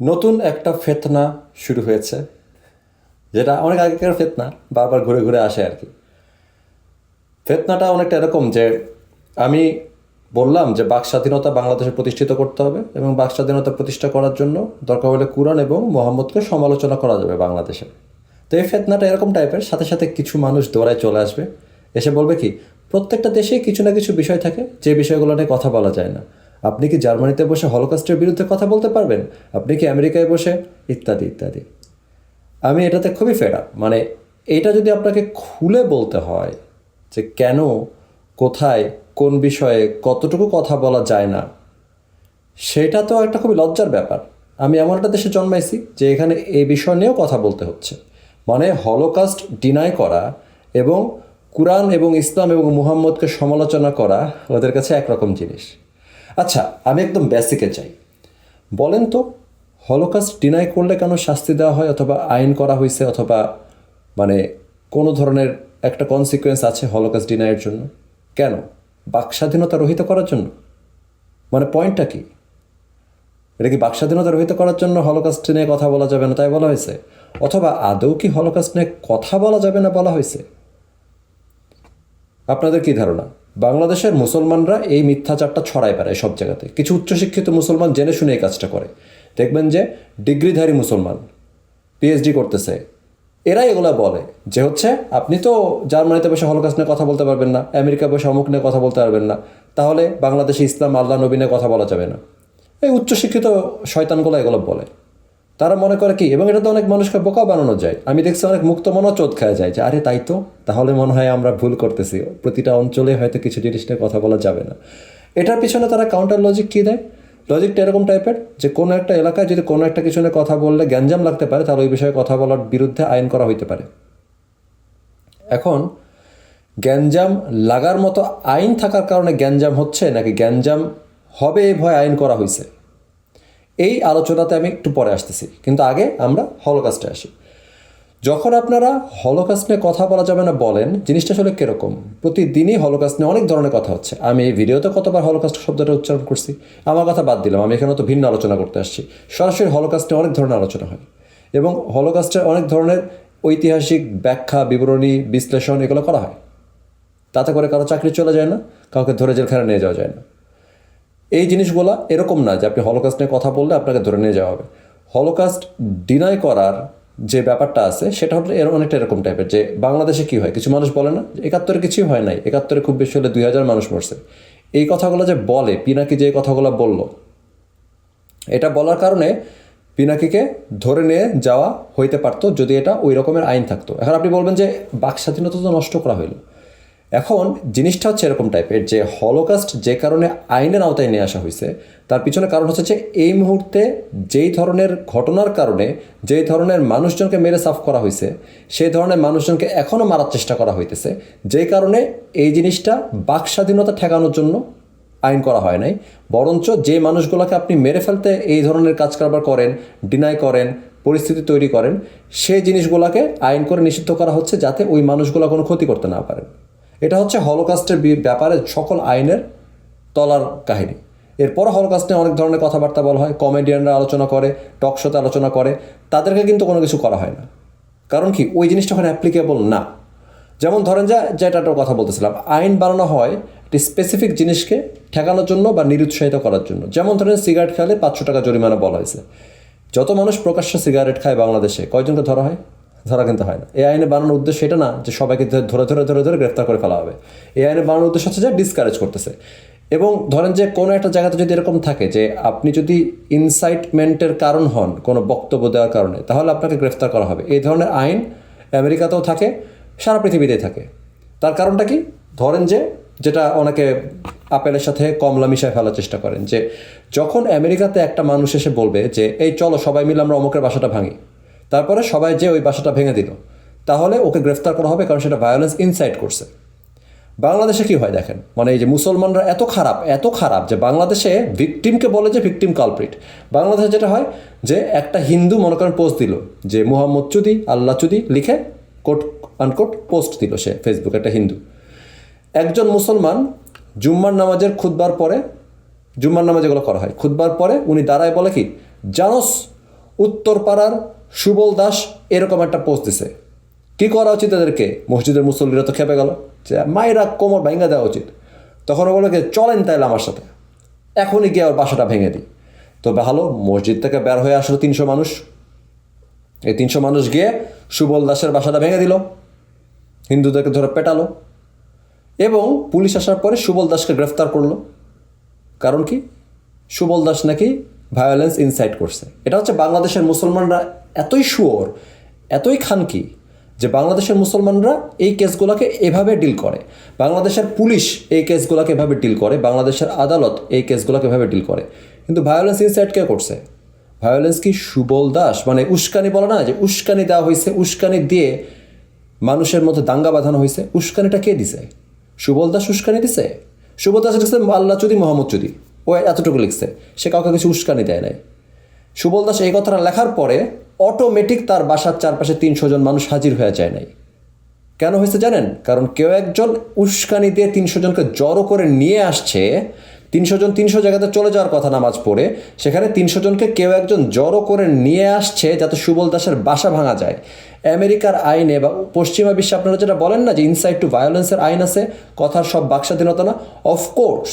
নতুন একটা ফেতনা শুরু হয়েছে, যেটা অনেক আগেকার ফেতনা, বারবার ঘুরে ঘুরে আসে আর কি। ফেতনাটা অনেকটা এরকম যে আমি বললাম যে বাক স্বাধীনতা বাংলাদেশে প্রতিষ্ঠিত করতে হবে এবং বাক স্বাধীনতা প্রতিষ্ঠা করার জন্য দরকার হলে কোরআন এবং মোহাম্মদকে সমালোচনা করা যাবে বাংলাদেশে। তো এই ফেতনাটা এরকম টাইপের, সাথে সাথে কিছু মানুষ দৌড়ায় চলে আসবে, এসে বলবে কি, প্রত্যেকটা দেশে কিছু না কিছু বিষয় থাকে, যে বিষয়গুলো নিয়ে কথা বলা যায় না। আপনি কি জার্মানিতে বসে হলকাস্টের বিরুদ্ধে কথা বলতে পারবেন? আপনি কি আমেরিকায় বসে? ইত্যাদি ইত্যাদি। আমি এটাতে খুবই ফেরা মানে এটা যদি আপনাকে খুলে বলতে হয় যে কেন, কোথায়, কোন বিষয়ে কতটুকু কথা বলা যায় না, সেটা তো একটা খুবই লজ্জার ব্যাপার। আমি এমন একটা দেশে জন্মাইছি যে এখানে এই বিষয় নিয়েও কথা বলতে হচ্ছে। মানে হলোকাস্ট ডিনাই করা এবং কুরআন এবং ইসলাম এবং মুহাম্মদকে সমালোচনা করা ওদের কাছে একরকম জিনিস। আচ্ছা আমি একদম বেসিকে চাই বলেন তো হলোকাস্ট ডিনাই করলে কেন শাস্তি দেওয়া হয় অথবা আইন করা হয়েছে অথবা মানে কোনো ধরনের একটা কনসিকুয়েন্স আছে হলোকাস্ট ডিনাইয়ের জন্য? কেন? বাক স্বাধীনতা রহিত করার জন্য? মানে পয়েন্টটা কি? এটা কি বাক স্বাধীনতা রহিত করার জন্য হলোকাস্ট নিয়ে কথা বলা যাবে না তাই বলা হয়েছে? অথবা আদৌ কি হলোকাস্ট নিয়ে কথা বলা যাবে না বলা হয়েছে? আপনাদের কি ধারণা? বাংলাদেশের মুসলমানরা এই মিথ্যাচারটা ছড়ায় বেড়ায় সব জায়গাতে। কিছু উচ্চশিক্ষিত মুসলমান জেনে শুনে এই কাজটা করে। দেখবেন যে ডিগ্রিধারী মুসলমান পিএইচডি করতেছে, এরাই এগুলা বলে যে হচ্ছে, আপনি তো জার্মানিতে বসে হলকাস্ট নিয়ে কথা বলতে পারবেন না, আমেরিকা বসে অমুক নিয়ে কথা বলতে পারবেন না, তাহলে বাংলাদেশে ইসলাম, আল্লাহ, নবী নিয়ে কথা বলা যাবে না। এই উচ্চশিক্ষিত শয়তানগুলো এগুলো বলে। তারা মনে করে কি, এবং এটা তো অনেক মানুষকে বোকা বানানো যায়। আমি দেখছি অনেক মুক্ত মনও চোদ খাওয়া যায়, যে আরে তাই তো, তাহলে মনে হয় আমরা ভুল করতেছি। প্রতিটা অঞ্চলে হয়তো কিছু জিনিস নিয়ে কথা বলা যাবে না। এটার পিছনে তারা কাউন্টার লজিক কী দেয়? লজিকটা এরকম টাইপের যে কোনো একটা এলাকায় যদি কোনো একটা কিছু নিয়ে কথা বললে গ্যাঞ্জাম লাগতে পারে, তাহলে ওই বিষয়ে কথা বলার বিরুদ্ধে আইন করা হইতে পারে। এখন, গ্যাঞ্জাম লাগার মতো আইন থাকার কারণে গ্যাঞ্জাম হচ্ছে, নাকি গ্যাঞ্জাম হবে এই ভয় আইন করা হয়েছে এই আলোচনাতে আমি একটু পরে আসতেছি, কিন্তু আগে আমরা হলোকাস্টে আসি। যখন আপনারা হলোকাস্ট নিয়ে কথা বলা যাবে না বলেন, জিনিসটা আসলে কীরকম? প্রতিদিনই হলোকাস্ট নিয়ে অনেক ধরনের কথা হচ্ছে। আমি এই ভিডিওতে কতবার হলোকাস্ট শব্দটা উচ্চারণ করছি, আমার কথা বাদ দিলাম, আমি এখানে তো ভিন্ন আলোচনা করতে আসছি। সরাসরি হলোকাস্টে অনেক ধরনের আলোচনা হয়। এবং হলোকাস্টের অনেক ধরনের ঐতিহাসিক ব্যাখ্যা, বিবরণী, বিশ্লেষণ এগুলো করা হয়। তাতে করে কারও চাকরি চলে যায় না, কাউকে ধরে জেলখানে নিয়ে যাওয়া যায় না। এই জিনিসগুলো এরকম না যে আপনি হলোকাস্ট নিয়ে কথা বললে আপনাকে ধরে নিয়ে যাওয়া হবে। হলোকাস্ট ডিনাই করার যে ব্যাপারটা আছে, সেটা হলো এর অনেকটা এরকম টাইপের যে বাংলাদেশে কি হয়, কিছু মানুষ বলে না একাত্তরে কিছুই হয় নাই, একাত্তরে খুব বেশি হলে দুই হাজার মানুষ মরছে। এই কথাগুলো যে বলে, পিনাকি যে কথাগুলো বলল, এটা বলার কারণে পিনাকিকে ধরে নিয়ে যাওয়া হইতে পারতো যদি এটা ওই রকমের আইন থাকতো। এখন আপনি বলবেন যে বাক স্বাধীনতা তো নষ্ট করা হইল। এখন জিনিসটা হচ্ছে এরকম টাইপের যে হলোকাস্ট যে কারণে আইনের আওতায় নিয়ে আসা হয়েছে, তার পিছনে কারণ হচ্ছে যে এই মুহূর্তে যেই ধরনের ঘটনার কারণে যেই ধরনের মানুষজনকে মেরে সাফ করা হয়েছে, সেই ধরনের মানুষজনকে এখনও মারার চেষ্টা করা হইতেছে, যেই কারণে এই জিনিসটা বাক স্বাধীনতা ঠেকানোর জন্য আইন করা হয় নাই। বরঞ্চ যে মানুষগুলোকে আপনি মেরে ফেলতে এই ধরনের কাজ কারবার করেন ডিনাই করেন, পরিস্থিতি তৈরি করেন, সেই জিনিসগুলোকে আইন করে নিষিদ্ধ করা হচ্ছে যাতে ওই মানুষগুলো কোনো ক্ষতি করতে না পারেন। এটা হচ্ছে হলোকাস্টের ব্যাপারে সকল আইনের তলার কাহিনী। এরপর হলকাস্টে অনেক ধরনের কথাবার্তা বলা হয়, কমেডিয়ানরা আলোচনা করে, টক শোতে আলোচনা করে, তাদেরকে কিন্তু কোনো কিছু করা হয় না। কারণ কি? ওই জিনিসটা ওখানে অ্যাপ্লিকেবল না। যেমন ধরেন যা যেটাটার কথা বলতেছিলাম, আইন বানানো হয় একটি স্পেসিফিক জিনিসকে ঠেকানোর জন্য বা নিরুৎসাহিত করার জন্য। যেমন ধরেন সিগারেট খেলে পাঁচশো টাকা জরিমানা বলা হয়েছে। যত মানুষ প্রকাশ্য সিগারেট খায় বাংলাদেশে, কয়জনকে ধরা হয়? ধরা কিন্তু হয় না। এই আইনে বানানোর উদ্দেশ্য এটা না যে সবাইকে ধরে ধরে ধরে ধরে গ্রেফতার করে ফেলা হবে। এই আইনে বানানোর উদ্দেশ্য হচ্ছে যে ডিসকারেজ করতেছে। এবং ধরেন যে কোনো একটা জায়গাতে যদি এরকম থাকে যে আপনি যদি ইনসাইটমেন্টের কারণ হন কোনো বক্তব্য দেওয়ার কারণে, তাহলে আপনাকে গ্রেফতার করা হবে। এই ধরনের আইন আমেরিকাতেও থাকে, সারা পৃথিবীতেই থাকে। তার কারণটা কি? ধরেন যে যেটা অনেকে আপেলের সাথে কমলা মিশায় ফেলার চেষ্টা করেন যে যখন আমেরিকাতে একটা মানুষ এসে বলবে যে, এই চলো সবাই মিলে আমরা অমুকের বাসাটা ভাঙি। তারপরে সবাই যে ওই বাসাটা ভেঙে দিল। তাহলে ওকে গ্রেফতার করা হবে কারণ সেটা ভায়োলেন্স ইনসাইট করছে। বাংলাদেশে কি হয় দেখেন? মানে এই যে মুসলমানরা এত খারাপ এত খারাপ যে বাংলাদেশে ভিকটিমকে বলে যে ভিকটিম কালপ্রিট বাংলাদেশে যেটা হয় যে একটা হিন্দু মনে করেন পোস্ট দিল যে মুহাম্মদ চুদি, আল্লাহ চুদি লিখে কোট আনকোট পোস্ট দিল সে ফেসবুকে একটা হিন্দু। একজন মুসলমান জুম্মার নামাজের খুদবার পরে, জুম্মার নামাজ এগুলো করা হয়। খুদবার পরে উনি দাঁড়ায় বলে কি, জানোস, উত্তরপাড়ার সুবল দাস এরকম একটা পোস্ট দিছে। কি করা উচিত তাদেরকে মসজিদের মুসল্লিরা তো খেপে গেল। যে মায়েরা কোমর ভেঙে দেওয়া উচিত। তখন ও বলল কি, চলেন তাইলে আমার সাথে। এখনই গিয়ে ওর বাসাটা ভেঙে দিই। তো ভালো মসজিদ থেকে বের হয়ে আসলো তিনশো মানুষ। এই তিনশো মানুষ গিয়ে সুবল দাসের বাসাটা ভেঙে দিল। হিন্দুদেরকে ধরে পেটালো। এবং পুলিশ আসার পরে সুবল দাসকে গ্রেফতার করল। কারণ কি? সুবল দাস নাকি ভায়োলেন্স ইনসাইট করছে। এটা হচ্ছে বাংলাদেশের মুসলমানরা এতই শুয়োর এতই খানকি যে বাংলাদেশের মুসলমানরা এই কেসগুলোকে এভাবে ডিল করে। বাংলাদেশের পুলিশ এই কেসগুলোকে এভাবে ডিল করে, বাংলাদেশের আদালত এই কেসগুলোকে এভাবে ডিল করে। কিন্তু ভায়োলেন্স ইনসাইট কে করছে? ভায়োলেন্স কি সুবল দাস? মানে উস্কানি বলে না, যে উস্কানি দেওয়া হয়েছে, উস্কানি দিয়ে মানুষের মধ্যে দাঙ্গা বাঁধানো হয়েছে, উস্কানিটা কে দিছে? সুবল দাস উস্কানি দিছে? সুবল দাস লিখছে আল্লাহ চুদি, মোহাম্মদ চুদি। ও এতটুকু লিখছে, সে কাউকে কিছু উস্কানি দেয় নাই। সুবল দাস এই কথাটা লেখার পরে অটোমেটিক তার বাসার চারপাশে তিনশো জন মানুষ হাজির হয়ে যায় নাই। কেন হয়েছে জানেন? কারণ কেউ একজন উস্কানি দিয়ে তিনশো জনকে জড়ো করে নিয়ে আসছে, তিনশো জন তিনশো জায়গাতে চলে যাওয়ার কথা নামাজ পড়ে, সেখানে তিনশো জনকে কেউ একজন জড়ো করে নিয়ে আসছে যাতে সুবল দাসের বাসা ভাঙা যায়। আমেরিকার আইনে বা পশ্চিমা বিশ্বে আপনারা যেটা বলেন না যে ইনসাইড টু ভায়োলেন্সের আইন আছে, কথার সব বাকস্বাধীনতা না অফকোর্স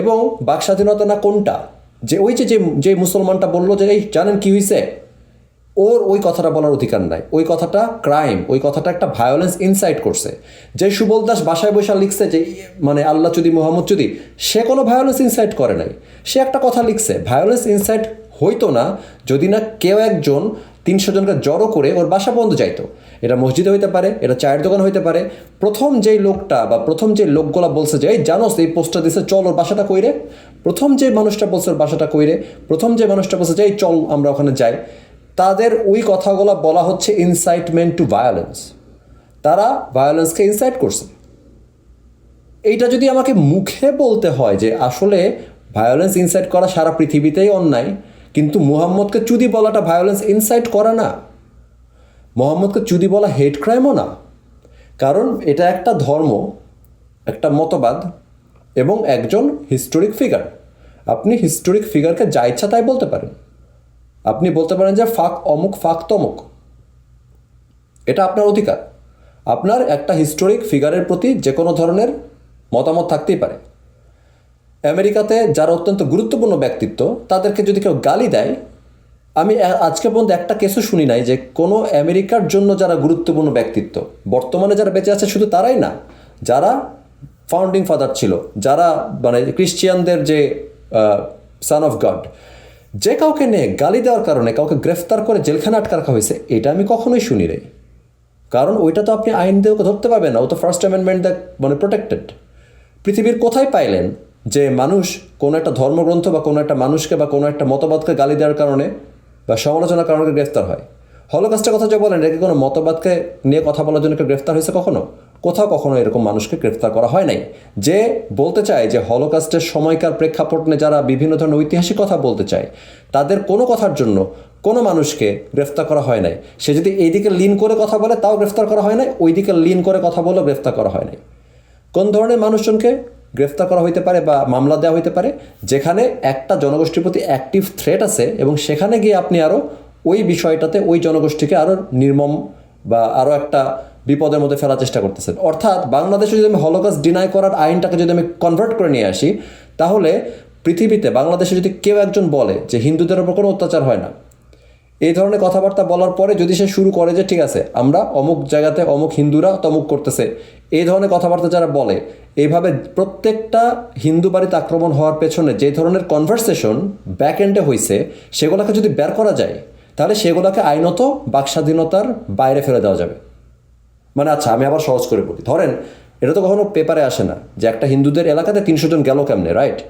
এবং বাকস্বাধীনতা না কোনটা? যে ওই যে, যে- মুসলমানটা বলল যে, এই, জানেন কি হয়েছে ওর ওই কথাটা বলার অধিকার নাই। ওই কথাটা ক্রাইম ওই কথাটা একটা ভায়োলেন্স ইনসাইট করছে। যে সুবল দাস বাসায় বসে লিখছে যে মানে আল্লাহ চুদি মোহাম্মদ চুদি সে কোনো ভায়োলেন্স ইনসাইট করে নাই। সে একটা কথা লিখছে ভায়োলেন্স ইনসাইট হইতো না যদি না কেউ একজন তিনশো জনকে জড়ো করে ওর বাসা বন্ধ যাইতো। এটা মসজিদে হইতে পারে, এটা চায়ের দোকান হইতে পারে। প্রথম যেই লোকটা বা প্রথম যে লোকগুলা বলছে যে, এই জানোস, এই পোস্টটা দিছে, চল ওর বাসাটা কইরে। প্রথম যে মানুষটা বলছে বাসাটা কইরে, প্রথম যে মানুষটা বলছে যে চল আমরা ওখানে যাই। তাদের ওই কথাগুলো বলা হচ্ছে ইনসাইটমেন্ট টু ভায়োলেন্স তারা ভায়োলেন্সকে ইনসাইট করছে। এইটা যদি আমাকে মুখে বলতে হয় যে, আসলে ভায়োলেন্স ইনসাইট করা সারা পৃথিবীতেই অন্যায়, কিন্তু মুহাম্মদকে চুদি বলাটা ভায়োলেন্স ইনসাইট করা না, মোহাম্মদকে চুদি বলা হেড ক্রাইমও না। কারণ এটা একটা ধর্ম, একটা মতবাদ এবং একজন হিস্টোরিক ফিগার আপনি হিস্টোরিক ফিগারকে যা ইচ্ছা তাই বলতে পারেন। আপনি বলতে পারেন যে ফাঁক অমুক, ফাঁক তমুক। এটা আপনার অধিকার। আপনার একটা হিস্টোরিক ফিগারের প্রতি যে কোনো ধরনের মতামত থাকতেই পারে। আমেরিকাতে যারা অত্যন্ত গুরুত্বপূর্ণ ব্যক্তিত্ব, তাদেরকে যদি কেউ গালি দেয়, আমি আজকে পর্যন্ত একটা কেসও শুনি নাই যে কোনো আমেরিকার জন্য যারা গুরুত্বপূর্ণ ব্যক্তিত্ব, বর্তমানে যারা বেঁচে আছে শুধু তারাই না, যারা ফাউন্ডিং ফাদার ছিল, যারা মানে ক্রিশ্চিয়ানদের যে সান অফ গড যে কাউকে নিয়ে গালি দেওয়ার কারণে, কাউকে গ্রেফতার করে জেলখানে আটকা রাখা হয়েছে, এটা আমি কখনোই শুনি রে কারণ ওইটা তো আপনি আইন দিয়ে ওকে ধরতে পারবেন না, ও তো ফার্স্ট অ্যামেন্ডমেন্ট দ্য মানে প্রোটেক্টেড পৃথিবীর কোথায় পাইলেন যে মানুষ কোনো একটা ধর্মগ্রন্থ বা কোনো একটা মানুষকে বা কোনো একটা মতবাদকে গালি দেওয়ার কারণে বা সমালোচনার কারণে গ্রেফতার হয়? হলোকাস্টের কথা যে বলেন এটা কি কোনো মতবাদকে নিয়ে কথা বলার জন্য গ্রেফতার হয়েছে কখনো? কোথাও কখনো এরকম মানুষকে গ্রেফতার করা হয় নাই। যে বলতে চায় যে হলোকাস্টের সময়কার প্রেক্ষাপট নিয়ে যারা বিভিন্ন ধরনের ঐতিহাসিক কথা বলতে চায়, তাদের কোনো কথার জন্য কোনো মানুষকে গ্রেফতার করা হয় নাই। সে যদি এইদিকে লিন করে কথা বলে, তাও গ্রেফতার করা হয় নাই। ওইদিকে লিন করে কথা বলেও গ্রেফতার করা হয় নাই। কোন ধরনের মানুষজনকে গ্রেফতার করা হইতে পারে বা মামলা দেওয়া হইতে পারে? যেখানে একটা জনগোষ্ঠীর প্রতি অ্যাক্টিভ থ্রেট আছে এবং সেখানে গিয়ে আপনি আরও ওই বিষয়টাতে ওই জনগোষ্ঠীকে আরও নির্মম বা আরও একটা বিপদের মধ্যে ফেলার চেষ্টা করতেছেন। অর্থাৎ বাংলাদেশে যদি আমি হলোকাস ডিনাই করার আইনটাকে যদি আমি কনভার্ট করে নিয়ে আসি, তাহলে পৃথিবীতে, বাংলাদেশে যদি কেউ একজন বলে যে হিন্দুদের ওপর কোনো অত্যাচার হয় না, এই ধরনের কথাবার্তা বলার পরে যদি সে শুরু করে যে, ঠিক আছে, আমরা অমুক জায়গাতে অমুক হিন্দুরা তমুক করতেছে। এই ধরনের কথাবার্তা যারা বলে, এইভাবে প্রত্যেকটা হিন্দু বাড়িতে আক্রমণ হওয়ার পেছনে যে ধরনের কনভারসেশন ব্যাক এন্ডে হয়েছে সেগুলোকে যদি বের করা যায়, তাহলে সেগুলোকে আইনত বাকস্বাধীনতার বাইরে ফেলে দেওয়া যাবে। মানে আচ্ছা আমি আবার সহজ করে বলি। ধরেন, এটা তো কখনো পেপারে আসে না যে একটা হিন্দুদের এলাকাতে তিনশো জন গেল কেমনে রাইট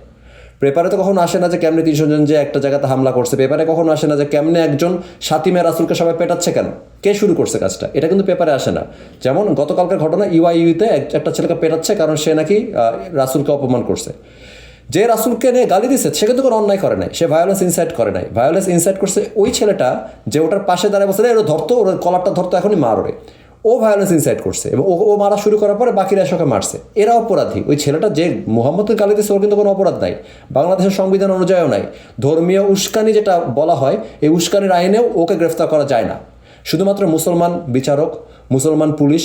পেপারে তো কখনো আসে না যে কেমনে তিনশো জন যে একটা জায়গাতে হামলা করছে। পেপারে কখনো আসে না যে কেমনে একজন সাতিমে রাসুলকে সবাই পেটাচ্ছে কেন? কে শুরু করছে কাজটা? এটা কিন্তু পেপারে আসে না। যেমন গতকালকার ঘটনা ইউআইউতে একটা ছেলেকে পেটাচ্ছে কারণ সে নাকি রাসুলকে অপমান করছে। যে রাসুলকে নিয়ে গালি দিছে, সে কিন্তু কোনো অন্যায় করে নাই। সে ভায়োলেন্স ইনসাইট করে নাই। ভায়োলেন্স ইনসাইট করছে ওই ছেলেটা যে ওটার পাশে দাঁড়ায় বসে ওর ধরতো, ওর কলারটা ধরতো, এখনই মার ওরে ও ভায়োলেন্স ইনসাইড করছে এবং ও ও মারা শুরু করার পরে বাকিরা এসে মারছে। এরা অপরাধী। ওই ছেলেটা যে মোহাম্মদকে গালি দিচ্ছে ওর কিন্তু কোনো অপরাধ নাই। বাংলাদেশের সংবিধান অনুযায়ীও নাই। ধর্মীয় উস্কানি যেটা বলা হয়, এই উস্কানির আইনেও ওকে গ্রেফতার করা যায় না। শুধুমাত্র মুসলমান বিচারক, মুসলমান পুলিশ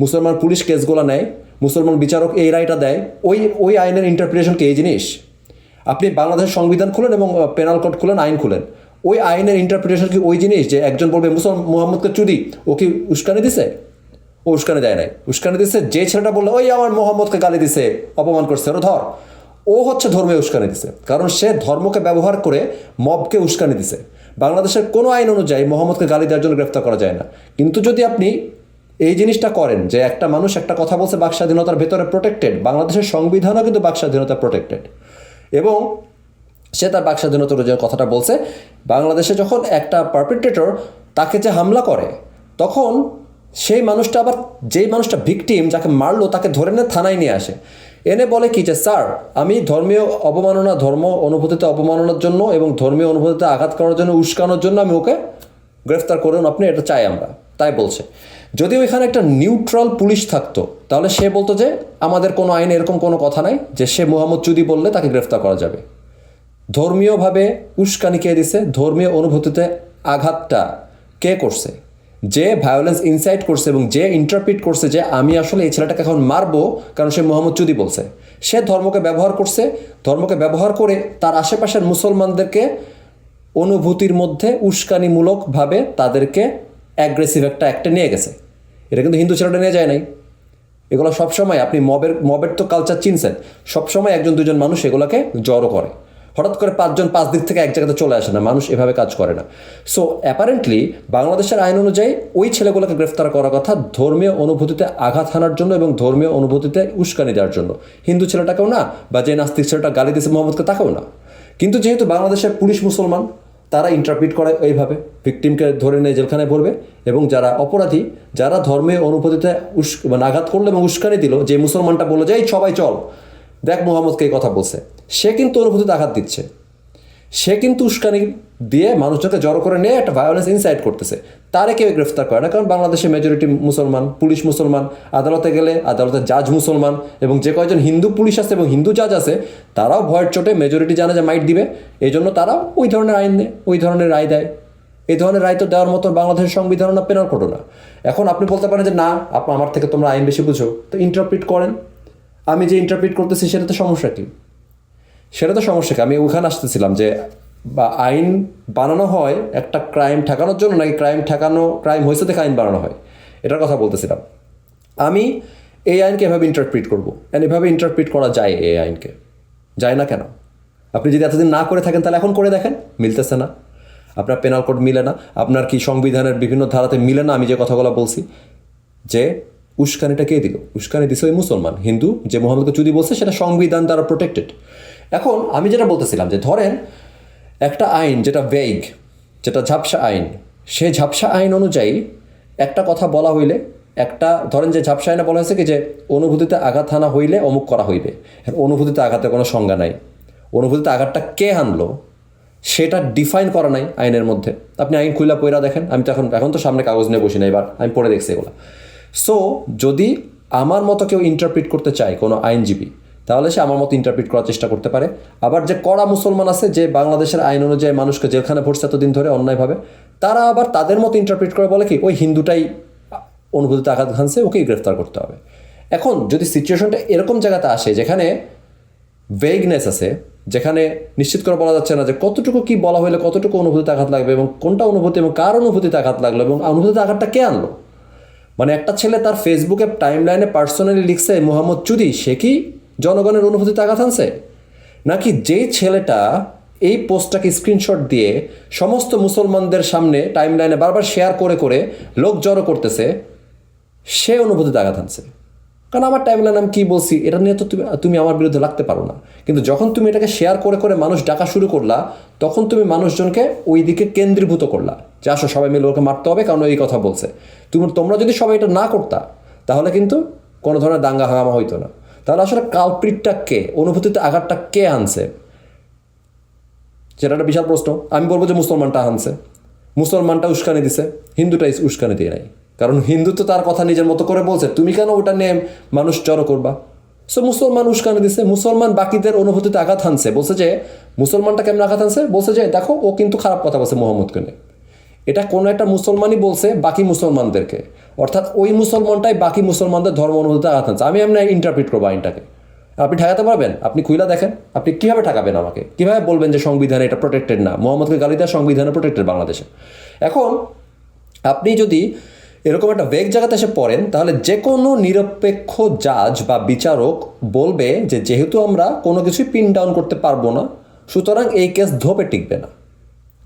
মুসলমান পুলিশ কেসগুলো নেয়, মুসলমান বিচারক এই রায়টা দেয়। ওই ওই আইনের ইন্টারপ্রিটেশন কি এই জিনিস? আপনি বাংলাদেশের সংবিধান খুলেন এবং পেনাল কোড খুলেন, আইন খুলেন। ওই আইনের ইন্টারপ্রিটেশন কি ওই জিনিস যে একজন বলবে মুসলমান, মোহাম্মদকে চুরি, ও কি উস্কানি দিছে? ও উস্কানি দেয় নাই। উস্কানি দিছে, যে ছেলেটা বলল, ওই আমার মোহাম্মদকে গালি দিছে, অপমান করছে, ওরা ধর। ও হচ্ছে ধর্মে উস্কানি দিছে, কারণ সে ধর্মকে ব্যবহার করে মবকে উস্কানি দিছে। বাংলাদেশের কোনো আইন অনুযায়ী মোহাম্মদকে গালি দেওয়ার জন্য গ্রেফতার করা যায় না। কিন্তু যদি আপনি এই জিনিসটা করেন যে একটা মানুষ একটা কথা বলছে বাক স্বাধীনতার ভেতরে প্রোটেক্টেড বাংলাদেশের সংবিধানও কিন্তু বাক স্বাধীনতা প্রোটেক্টেড এবং সে তার বাক স্বাধীনতার যে কথাটা বলছে, বাংলাদেশে যখন একটা পারপিট্রেটর তাকে যে হামলা করে, তখন সেই মানুষটা আবার যেই মানুষটা ভিকটিম যাকে মারলো তাকে ধরে নিয়ে থানায় নিয়ে আসে। এনে বলে কি যে, স্যার, আমি ধর্মীয় অবমাননা, ধর্ম অনুভূতিতে অবমাননার জন্য এবং ধর্মীয় অনুভূতিতে আঘাত করার জন্য, উস্কানোর জন্য আমি ওকে গ্রেফতার করুন, আপনি এটা চাই আমরা। তাই বলছে। যদি ওইখানে একটা নিউট্রাল পুলিশ থাকতো, তাহলে সে বলতো যে, আমাদের কোনো আইনে এরকম কোনো কথা নাই যে সে মোহাম্মদ চুদি বললে তাকে গ্রেফতার করা যাবে। ধর্মীয়ভাবে উস্কানি কে দিছে? ধর্মীয় অনুভূতিতে আঘাতটা কে করছে? যে ভায়োলেন্স ইনসাইট করছে এবং যে ইন্টারপ্রিট করছে যে আমি আসলে এই ছেলেটাকে এখন মারবো কারণ সে মোহাম্মদ চুদি বলছে। সে ধর্মকে ব্যবহার করছে। ধর্মকে ব্যবহার করে তার আশেপাশের মুসলমানদেরকে অনুভূতির মধ্যে উস্কানিমূলকভাবে তাদেরকে অ্যাগ্রেসিভ একটা অ্যাক্টে নিয়ে গেছে। এটা কিন্তু হিন্দু ছেলেটা নিয়ে যায় নাই। এগুলো সবসময় আপনি মবের মবের তো কালচার চিনছেন। সবসময় একজন দুজন মানুষ এগুলোকে জড়ো করে। হঠাৎ করে পাঁচজন পাঁচ দিক থেকে এক জায়গাতে চলে আসে না, মানুষ এভাবে কাজ করে না। সো অ্যাপারেন্টলি বাংলাদেশের আইন অনুযায়ী ওই ছেলেগুলোকে গ্রেফতার করার কথা ধর্মীয় অনুভূতিতে আঘাত হানার জন্য এবং ধর্মীয় অনুভূতিতে উস্কানি দেওয়ার জন্য। হিন্দু ছেলেটাকেও না, বা যে নাস্তিক ছেলেটা গালি দিয়েছে মোহাম্মদকে, তাকেও না। কিন্তু যেহেতু বাংলাদেশের পুলিশ মুসলমান, তারা ইন্টারপ্রিট করে এইভাবে ভিকটিমকে ধরে নিয়ে জেলখানায় পড়বে এবং যারা অপরাধী, যারা ধর্মীয় অনুভূতিতে উস মানে আঘাত করল এবং উস্কানি দিল, যে মুসলমানটা বলল যে সবাই চল। দেখ মোহাম্মদকে এই কথা বলছে। সে কিন্তু অনুভূতিতে আঘাত দিচ্ছে। সে কিন্তু উস্কানি দিয়ে মানুষজনকে জড়ো করে নিয়ে একটা ভায়োলেন্স ইনসাইড করতেছে। তারে কেউ গ্রেফতার করে না, কারণ বাংলাদেশে মেজরিটি মুসলমান, পুলিশ মুসলমান, আদালতে গেলে আদালতের জাজ মুসলমান এবং যে কয়েকজন হিন্দু পুলিশ আছে এবং হিন্দু জাজ আছে, তারাও ভয়ের চোটে মেজরিটি জানে যে মাইট দিবে। এই জন্য তারাও ওই ধরনের আইন নেয়, ওই ধরনের রায় দেয়। এই ধরনের রায় তো দেওয়ার মতো বাংলাদেশের সংবিধান না পেনাল কোডও না এখন আপনি বলতে পারেন যে, না আমার থেকে তোমরা আইন বেশি বুঝো। তো ইন্টারপ্রিট করেন। আমি যে ইন্টারপ্রিট করতেছি, সেটা তো সমস্যা কি? সেটা তো সমস্যা কি? আমি ওখানে আসতেছিলাম যে, বা আইন বানানো হয় একটা ক্রাইম ঠেকানোর জন্য, নাকি ক্রাইম ঠেকানো ক্রাইম হয়েছে দেখে আইন বানানো হয়? এটার কথা বলতেছিলাম। আমি এই আইনকে এভাবে ইন্টারপ্রিট করব অ্যান্ড এভাবে ইন্টারপ্রিট করা যায় এই আইনকে। যায় না কেন? আপনি যদি এতদিন না করে থাকেন, তাহলে এখন করে দেখেন, মিলতেছে না। আপনার পেনাল কোড মিলে না, আপনার কি সংবিধানের বিভিন্ন ধারাতে মিলে না, আমি যে কথাগুলো বলছি? যে উস্কানিটা কে দিল? উস্কানি দিছে ওই মুসলমান, হিন্দু, যে মোহাম্মদকে চুদি বলছে, সেটা সংবিধান দ্বারা প্রোটেক্টেড এখন আমি যেটা বলতেছিলাম যে ধরেন একটা আইন যেটা ভেগ যেটা ঝাপসা আইন, সে ঝাপসা আইন অনুযায়ী একটা কথা বলা হইলে, একটা ধরেন যে ঝাপসা আইনে বলা হয়েছে কি যে অনুভূতিতে আঘাত হানা হইলে অমুক করা হইবে। অনুভূতিতে আঘাতের কোনো সংজ্ঞা নাই। অনুভূতিতে আঘাতটা কে হানলো? সেটা ডিফাইন করা নাই আইনের মধ্যে। আপনি আইন খুইলা পয়রা দেখেন, আমি তো এখন এখন তো সামনে কাগজ নিয়ে বসি না এবার আমি পড়ে দেখছি এগুলো। সো যদি আমার মতো কেউ ইন্টারপ্রিট করতে চায় কোনো আইনজীবী, তাহলে সে আমার মতো ইন্টারপ্রিট করার চেষ্টা করতে পারে। আবার যে কড়া মুসলমান আছে, যে বাংলাদেশের আইন অনুযায়ী মানুষকে জেলখানে ভরছে এতদিন ধরে অন্যায়ভাবে, তারা আবার তাদের মতো ইন্টারপ্রিট করে বলে কি, ওই হিন্দুটাই অনুভূতিতে আঘাত ঘানছে, ওকেই গ্রেফতার করতে হবে। এখন যদি সিচুয়েশনটা এরকম জায়গাতে আসে, যেখানে ভেগনেস আছে, যেখানে নিশ্চিত করে বলা যাচ্ছে না যে কতটুকু কি বলা হলে কতটুকু অনুভূতিতে আঘাত লাগবে এবং কোনটা অনুভূতি এবং কার অনুভূতিতে আঘাত লাগল এবং অনুভূতিতে আঘাতটা কে আনলো মানে একটা ছেলে তার ফেসবুকে টাইম লাইনে পার্সোনালি লিখছে, মোহাম্মদ চুদি, সে কি জনগণের অনুভূতিতে আঘাত আনছে নাকি যেই ছেলেটা এই পোস্টটাকে স্ক্রিনশট দিয়ে সমস্ত মুসলমানদের সামনে টাইম লাইনে বারবার শেয়ার করে করে লোক জড়ো করতেছে, সে অনুভূতিতে আঘাত আনছে কারণ আমার টাইমলাইন আমি কী বলছি, এটা নিয়ে তো তুমি তুমি আমার বিরুদ্ধে লাগতে পারো না। কিন্তু যখন তুমি এটাকে শেয়ার করে করে মানুষ ডাকা শুরু করলা, তখন তুমি মানুষজনকে ওই দিকে কেন্দ্রীভূত করলা যে আসো সবাই মিলে ওকে মারতে হবে কারণ এই কথা বলছে। তুমি, তোমরা যদি সবাই এটা না করতা, তাহলে কিন্তু কোনো ধরনের দাঙ্গা হাঙ্গামা হইতো না। তাহলে আসলে কালপ্রিটটা কে? অনুভূতিতে আঘাতটা কে আনছে? সেটা একটা বিশাল প্রশ্ন। আমি বলব যে মুসলমানটা আনছে। মুসলমানটা উস্কানি দিছে। হিন্দুটা উস্কানি দিয়ে নাই। কারণ হিন্দু তো তার কথা নিজের মতো করে বলছে, তুমি কেন ওটা নিয়ে মানুষ জড়ো করবা? সো মুসলমান উস্কানি দিছে, মুসলমান বাকিদের অনুভূতিতে আঘাত হানছে। বলছে যে, মুসলমানটা কেমন আঘাত হানছে? বলছে যে, দেখো, ও কিন্তু খারাপ কথা বলছে মোহাম্মদকে নিয়ে। এটা কোনো একটা মুসলমানই বলছে বাকি মুসলমানদেরকে। অর্থাৎ ওই মুসলমানটাই বাকি মুসলমানদের ধর্ম অনুভূতিতে আঘাত হানছে। আমি এমনি ইন্টারপ্রিট করব আইনটাকে। আপনি ঠেকাতে পারবেন? আপনি খুইলা দেখেন। আপনি কীভাবে ঠেকাবেন আমাকে? কীভাবে বলবেন যে সংবিধানে এটা প্রোটেক্টেড না? মোহাম্মদকে গালি দেওয়া সংবিধানে প্রোটেক্টেড বাংলাদেশে। এখন, আপনি যদি এরকম একটা বেগ জায়গাতে এসে পড়েন, তাহলে যে কোনো নিরপেক্ষ জাজ বা বিচারক বলবে যে যেহেতু আমরা কোনো কিছুই পিন ডাউন করতে পারব না, সুতরাং এই কেস ধোপে টিকবে না।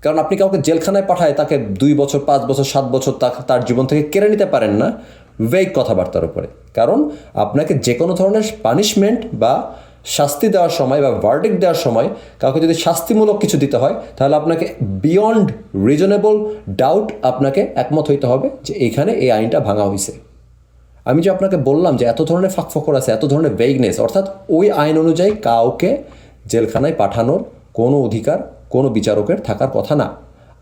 কারণ আপনি কাউকে জেলখানায় পাঠায় তাকে দুই বছর, পাঁচ বছর, সাত বছর তার জীবন থেকে কেড়ে নিতে পারেন না ভেগ কথাবার্তার উপরে। কারণ আপনাকে যে কোনো ধরনের পানিশমেন্ট বা শাস্তি দেওয়ার সময় বা ভার্ডিক দেওয়ার সময় কাউকে যদি শাস্তিমূলক কিছু দিতে হয়, তাহলে আপনাকে বিয়ন্ড রিজনেবল ডাউট আপনাকে একমত হইতে হবে যে এইখানে এই আইনটা ভাঙা হয়েছে আমি যে আপনাকে বললাম যে এত ধরনের ফাঁকফোকর আছে, এত ধরনের ভেগনেস অর্থাৎ ওই আইন অনুযায়ী কাউকে জেলখানায় পাঠানোর কোনো অধিকার, কোনো বিচারকের থাকার কথা না।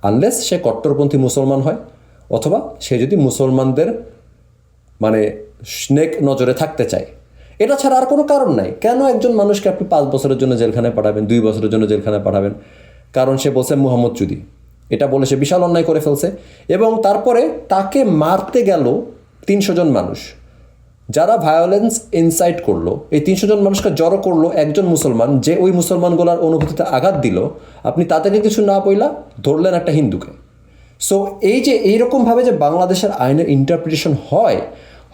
আনলেস সে কট্টরপন্থী মুসলমান হয়, অথবা সে যদি মুসলমানদের মানে স্নেক নজরে থাকতে চায়। এটা ছাড়া আর কোনো কারণ নাই। কেন একজন মানুষকে আপনি পাঁচ বছরের জন্য জেলখানায় পাঠাবেন, দুই বছরের জন্য জেলখানায় পাঠাবেন? কারণ সে বলছে মুহাম্মদ চুদি। এটা বলে সে বিশাল অন্যায় করে ফেলছে। এবং তারপরে তাকে মারতে গেল তিনশো জন মানুষ। যারা ভায়োলেন্স ইনসাইট করল, এই তিনশো জন মানুষকে জড়ো করল একজন মুসলমান, যে ওই মুসলমানগুলার অনুভূতিতে আঘাত দিল, আপনি তাদেরকে কিছু না বইলা ধরলেন একটা হিন্দুকে। সো এই যে এইরকমভাবে যে বাংলাদেশের আইনের ইন্টারপ্রিটেশন হয়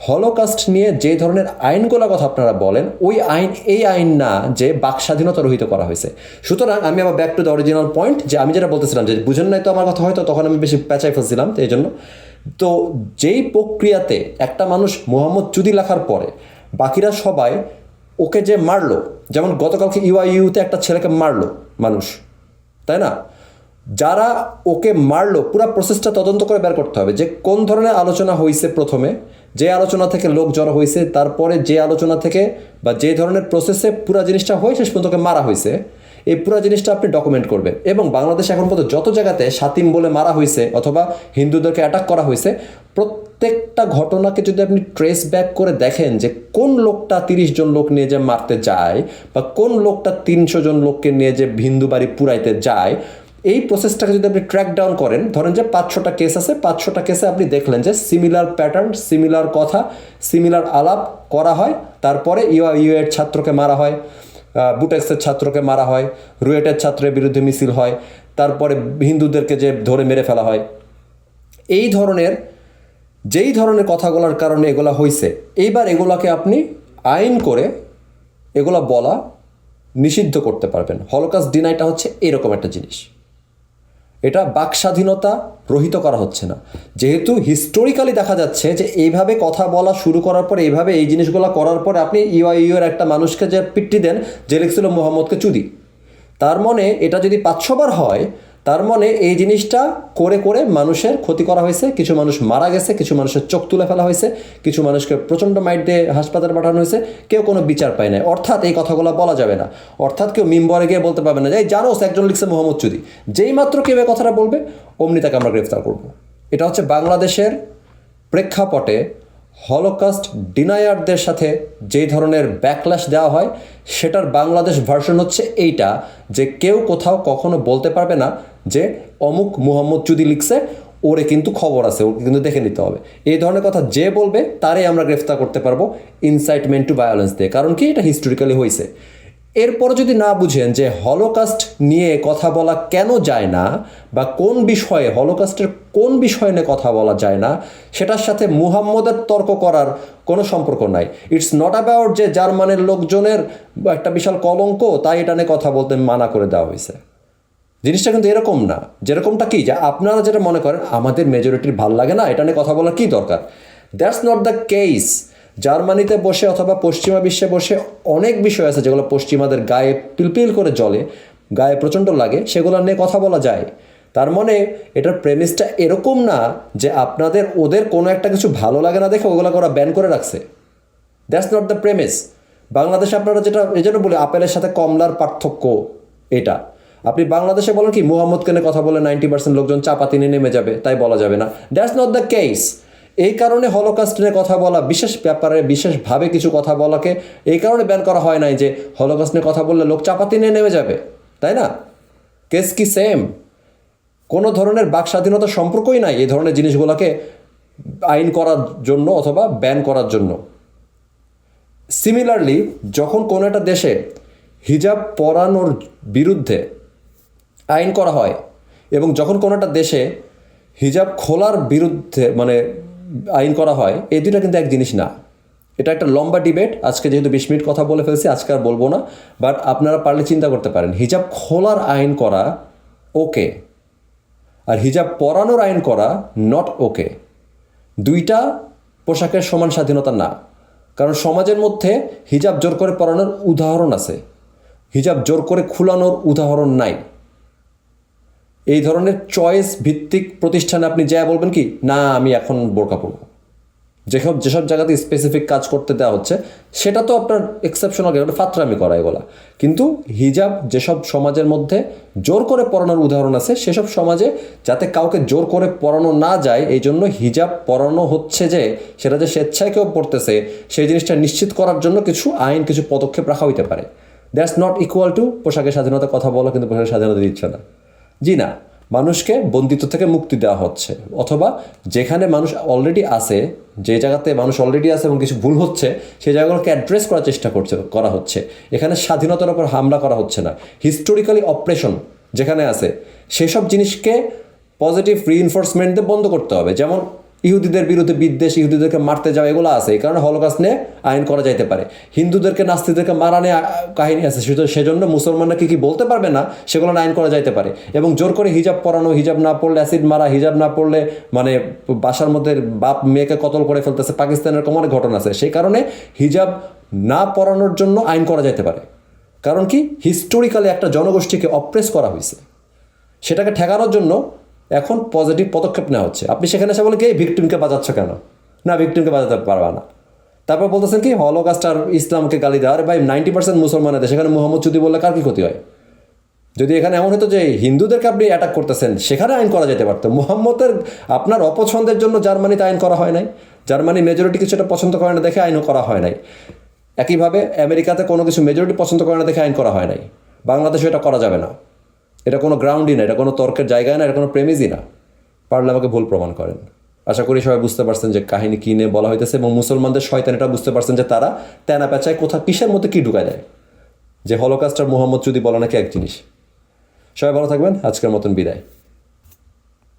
হলোকাস্ট নিয়ে যে ধরনের আইনগুলোর কথা আপনারা বলেন, ওই আইন, এই আইন না যে বাক স্বাধীনতা রহিত করা হয়েছে। সুতরাং আমি আবার back to the original point যে আমি যেটা বলতেছিলাম যে বুঝেন নাই তো আমার কথা হয়তো তখন আমি বেশি পেঁচাই ফেলছিলাম তো এই জন্য তো যেই প্রক্রিয়াতে একটা মানুষ মোহাম্মদ চুদি লেখার পরে বাকিরা সবাই ওকে যে মারলো, যেমন গতকালকে ইউআইইউতে একটা ছেলেকে মারলো মানুষ, তাই না? যারা ওকে মারলো, পুরো প্রসেসটা তদন্ত করে বের করতে হবে যে কোন ধরনের আলোচনা হয়েছে প্রথমে, যে আলোচনা থেকে লোক জড়ো হয়েছে তারপরে যে আলোচনা থেকে বা যে ধরনের প্রসেসে পুরো জিনিসটা হয়ে শেষ পর্যন্ত মারা হয়েছে এই পুরো জিনিসটা আপনি ডকুমেন্ট করবেন। এবং বাংলাদেশ এখন পর্যন্ত যত জায়গাতে সাতিম বলে মারা হয়েছে অথবা হিন্দুদেরকে অ্যাটাক করা হয়েছে প্রত্যেকটা ঘটনাকে যদি আপনি ট্রেস ব্যাক করে দেখেন যে কোন লোকটা তিরিশ জন লোক নিয়ে যে মারতে যায় বা কোন লোকটা তিনশো জন লোককে নিয়ে যে হিন্দু বাড়ি পুরাইতে যায় এই প্রসেসটাকে যদি আপনি ট্র্যাক ডাউন করেন, ধরেন যে পাঁচশোটা কেস আছে, পাঁচশোটা কেসে আপনি দেখলেন যে সিমিলার প্যাটার্ন সিমিলার কথা সিমিলার আলাপ করা হয়, তারপরে ইউ ইউ এর ছাত্রকে মারা হয় বুটেক্সের ছাত্রকে মারা হয়, রুয়েটের ছাত্রের বিরুদ্ধে মিছিল হয়, তারপরে হিন্দুদেরকে যে ধরে মেরে ফেলা হয়। এই ধরনের, যেই ধরনের কথাগুলোর কারণে এগুলা হয়েছে এইবার এগুলাকে আপনি আইন করে এগুলা বলা নিষিদ্ধ করতে পারবেন। হলোকাস ডিনাইটা হচ্ছে এরকম একটা জিনিস। এটা বাক স্বাধীনতা রহিত করা হচ্ছে না। যেহেতু হিস্টোরিক্যালি দেখা যাচ্ছে যে এইভাবে কথা বলা শুরু করার পর, এইভাবে এই জিনিসগুলো করার পর আপনি ইউআইইউ এর একটা মানুষকে যে পিট্টি দেন, যে লিখছিল মোহাম্মদকে চুদি। তার মনে এটা যদি পাঁচশোবার হয় তার মনে এই জিনিসটা করে করে মানুষের ক্ষতি করা হয়েছে, কিছু মানুষ মারা গেছে, কিছু মানুষের চোখ তুলে ফেলা হয়েছে, কিছু মানুষকে প্রচণ্ড মাইট দিয়ে হাসপাতালে পাঠানো হয়েছে, কেউ কোনো বিচার পায় নাই। অর্থাৎ এই কথাগুলো বলা যাবে না। অর্থাৎ কেউ মিম্বরে গিয়ে বলতে পারবে না যে জানোস, একজন লিখছে মোহাম্মদ চুদি। যেই মাত্র কেউ এই কথাটা বলবে, অমনি তাকে আমরা গ্রেফতার করব। এটা হচ্ছে বাংলাদেশের প্রেক্ষাপটে হলোকাস্ট ডিনায়ারদের সাথে যেই ধরনের ব্যাকলাস দেওয়া হয়, সেটার বাংলাদেশ ভার্সন হচ্ছে এইটা, যে কেউ কোথাও কখনো বলতে পারবে না যে অমুক মুহাম্মদ চুদি লিখছে, ওরে কিন্তু খবর আছে, ওকে কিন্তু দেখে নিতে হবে। এই ধরনের কথা যে বলবে তারে আমরা গ্রেফতার করতে পারব ইনসাইটমেন্ট টু ভায়োলেন্স দিয়ে। কারণ কি? এটা হিস্টোরিক্যালি হয়েছে এরপরে যদি না বুঝেন যে হলোকাস্ট নিয়ে কথা বলা কেন যায় না, বা কোন বিষয়ে, হলোকাস্টের কোন বিষয় নিয়ে কথা বলা যায় না, সেটার সাথে মুহাম্মদের তর্ক করার কোনো সম্পর্ক নাই। ইটস নট অ্যাবাউট যে জার্মানের লোকজনের একটা বিশাল কলঙ্ক, তাই এটা নিয়ে কথা বলতে মানা করে দেওয়া হয়েছে। জিনিসটা কিন্তু এরকম না। যেরকমটা কি, যে আপনারা যেটা মনে করেন, আমাদের মেজরিটির ভালো লাগে না, এটা নিয়ে কথা বলার কি দরকার? দ্যাটস নট দ্য কেস জার্মানিতে বসে অথবা পশ্চিমা বিশ্বে বসে অনেক বিষয় আছে যেগুলো পশ্চিমাদের গায়ে পিলপিল করে জ্বলে, গায়ে প্রচণ্ড লাগে, সেগুলো নিয়ে কথা বলা যায়। তার মানে এটার প্রেমিসটা এরকম না যে আপনাদের, ওদের কোনো একটা কিছু ভালো লাগে না দেখে ওগুলো ওরা ব্যান করে রাখছে। দ্যাটস নট দ্য প্রেমিস বাংলাদেশে আপনারা যেটা, এই জন্য বলে, আপেলের সাথে কমলার পার্থক্য এটা। আপনি বাংলাদেশে বলেন কি মোহাম্মদ কেনে কথা বলে নাইনটি পার্সেন্ট লোকজন চাপাতি নেমে যাবে, তাই বলা যাবে না। দ্যাটস নট দ্য কেস এই কারণে হলোকাস্ট নিয়ে কথা বলা, বিশেষ ব্যাপারে বিশেষভাবে কিছু কথা বলাকে এই কারণে ব্যান করা হয় নাই যে হলোকাস্ট নিয়ে কথা বললে লোক চাপাতি নিয়ে নেমে যাবে, তাই না? কেস কি সেম কোনো ধরনের বাক স্বাধীনতার সম্পর্কই নাই এই ধরনের জিনিসগুলোকে আইন করার জন্য অথবা ব্যান করার জন্য। সিমিলারলি যখন কোনো একটা দেশে হিজাব পরানোর বিরুদ্ধে আইন করা হয় এবং যখন কোনো একটা দেশে হিজাব খোলার বিরুদ্ধে মানে আইন করা হয়, এই দুইটা কিন্তু এক জিনিস না। এটা একটা লম্বা ডিবেট, আজকে যেহেতু বিশ মিনিট কথা বলে ফেলছি, আজকে আর বলব না। বাট আপনারা পারলে চিন্তা করতে পারেন, হিজাব খোলার আইন করা ওকে, আর হিজাব পরানোর আইন করা নট ওকে দুইটা পোশাকের সমান স্বাধীনতা না। কারণ সমাজের মধ্যে হিজাব জোর করে পরানোর উদাহরণ আছে। হিজাব জোর করে খুলানোর উদাহরণ নাই। এই ধরনের চয়েস ভিত্তিক প্রতিষ্ঠানে আপনি যা বলবেন কি, না, আমি এখন বোরকা পরবো। যেসব যেসব জায়গাতে স্পেসিফিক কাজ করতে দেওয়া হচ্ছে, সেটা তো আপনার এক্সেপশনাল ওটা ফাত্রামি করা এগুলা। কিন্তু হিজাব যেসব সমাজের মধ্যে জোর করে পড়ানোর উদাহরণ আছে, সেসব সমাজে যাতে কাউকে জোর করে পড়ানো না যায়, এই জন্য হিজাব পড়ানো হচ্ছে যে, সেটা যে স্বেচ্ছায় কেউ পড়তেছে সেই জিনিসটা নিশ্চিত করার জন্য কিছু আইন, কিছু পদক্ষেপ রাখা হইতে পারে। দ্যাটস নট ইকুয়াল টু পোশাকের স্বাধীনতা কথা বলো, কিন্তু পোশাকের স্বাধীনতা দিচ্ছে না। জি না, মানুষকে বন্দিত্ব থেকে মুক্তি দেওয়া হচ্ছে। অথবা যেখানে মানুষ অলরেডি আছে, যে জায়গাতে মানুষ অলরেডি আছে এবং কিছু ভুল হচ্ছে সেই জায়গাগুলোকে অ্যাড্রেস করার চেষ্টা করছে, করা হচ্ছে। এখানে স্বাধীনতার ওপর হামলা করা হচ্ছে না। হিস্টোরিক্যালি অপারেশন যেখানে আছে, সেসব জিনিসকে পজিটিভ রিইনফোর্সমেন্ট দিয়ে বন্ধ করতে হবে। যেমন ইহুদিদের বিরুদ্ধে বিদ্বেষ, ইহুদিদেরকে মারতে যাওয়া, এগুলো আছে। এই কারণে হলোকাস্ট নিয়ে আইন করা যাইতে পারে। হিন্দুদেরকে, নাস্তিদেরকে মারা নিয়ে কাহিনী আছে। সেজন্য মুসলমানরা কি কি বলতে পারবে না, সেগুলো আইন করা যাইতে পারে। এবং জোর করে হিজাব পরানো, হিজাব না পড়লে অ্যাসিড মারা, হিজাব না পড়লে মানে বাসার মধ্যে বাপ মেয়েকে কতল করে ফেলতেছে, পাকিস্তানের এরকম অনেক ঘটনা আছে। সেই কারণে হিজাব না পরানোর জন্য আইন করা যাইতে পারে। কারণ কি? হিস্টোরিক্যালি একটা জনগোষ্ঠীকে অপ্রেস করা হয়েছে সেটাকে ঠেকানোর জন্য এখন পজিটিভ পদক্ষেপ নেওয়া হচ্ছে। আপনি সেখানে এসে বলে কি ভিকটিমকে বাজাচ্ছ কেন? না ভিকটিমকে বাজাতে পারবে না। তারপর বলতেছেন কি হলোকাস্ট আর ইসলামকে গালি দেওয়া। আরে ভাই নাইনটি পার্সেন্ট মুসলমান আছে সেখানে মোহাম্মদ যদি বললে কার কি ক্ষতি হয়? যদি এখানে এমন হতো যে হিন্দুদেরকে আপনি অ্যাটাক করতেছেন, সেখানে আইন করা যেতে পারতো। মোহাম্মদের, আপনার অপছন্দের জন্য জার্মানিতে আইন করা হয় নাই। জার্মানি মেজরিটি কিছুটা পছন্দ করে না দেখে আইনও করা হয় নাই। একইভাবে আমেরিকাতে কোনো কিছু মেজরিটি পছন্দ করে না দেখে আইন করা হয় নাই। বাংলাদেশে এটা করা যাবে না। এটা কোনো গ্রাউন্ডই না, এটা কোনো তর্কের জায়গায় না, এটা কোনো প্রেমিজই না। পারলে আমাকে ভুল প্রমাণ করেন। আশা করি সবাই বুঝতে পারছেন যে কাহিনী কী নিয়ে বলা হইতেছে এবং মুসলমানদের শয়তান এটা বুঝতে পারছেন যে তারা তেনা পেঁচায় কোথা কিসের মধ্যে কী ঢুকায় দেয়। যে হলোকাস্টার মোহাম্মদ যদি বলা নাকি এক জিনিস। সবাই ভালো থাকবেন, আজকের মতন বিদায়।